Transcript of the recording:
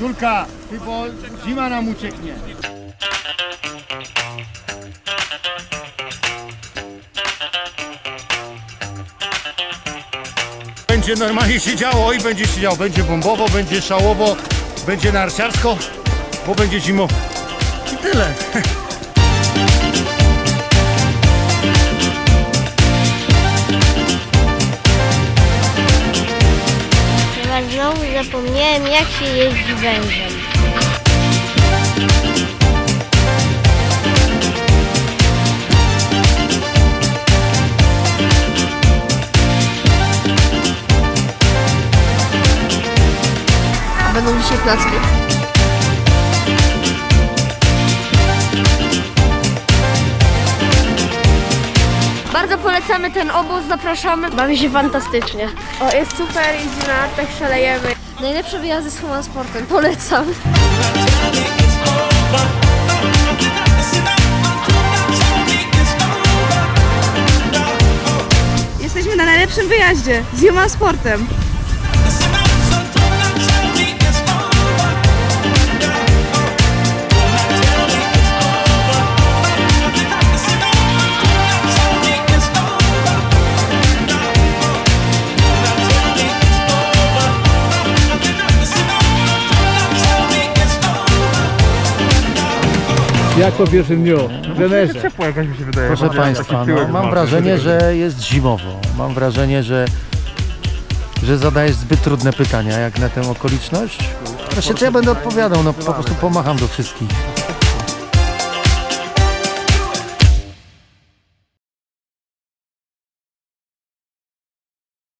Julka, ty bo zima nam ucieknie. Będzie normalnie się działo i będzie się działo. Będzie bombowo, będzie szałowo, będzie narciarsko, bo będzie zimowo. I tyle. zapomniałem jak się jeździ wężem. A będą dzisiaj placki? Polecamy ten obóz, zapraszamy. Bawi się fantastycznie. O, jest super, jeździ na tak szalejemy. Najlepsze wyjazdy z Human Sportem, polecam. Jesteśmy na najlepszym wyjaździe z Human Sportem. Jak po pierwszym dniu? Trenerze. Ciepło jakoś mi się wydaje. Proszę Państwa, taki no, tyłek mam ma, wrażenie, że jest zimowo. Mam wrażenie, że, że zadajesz zbyt trudne pytania jak na tę okoliczność. Właśnie co ja będę odpowiadał, no po prostu pomacham do wszystkich.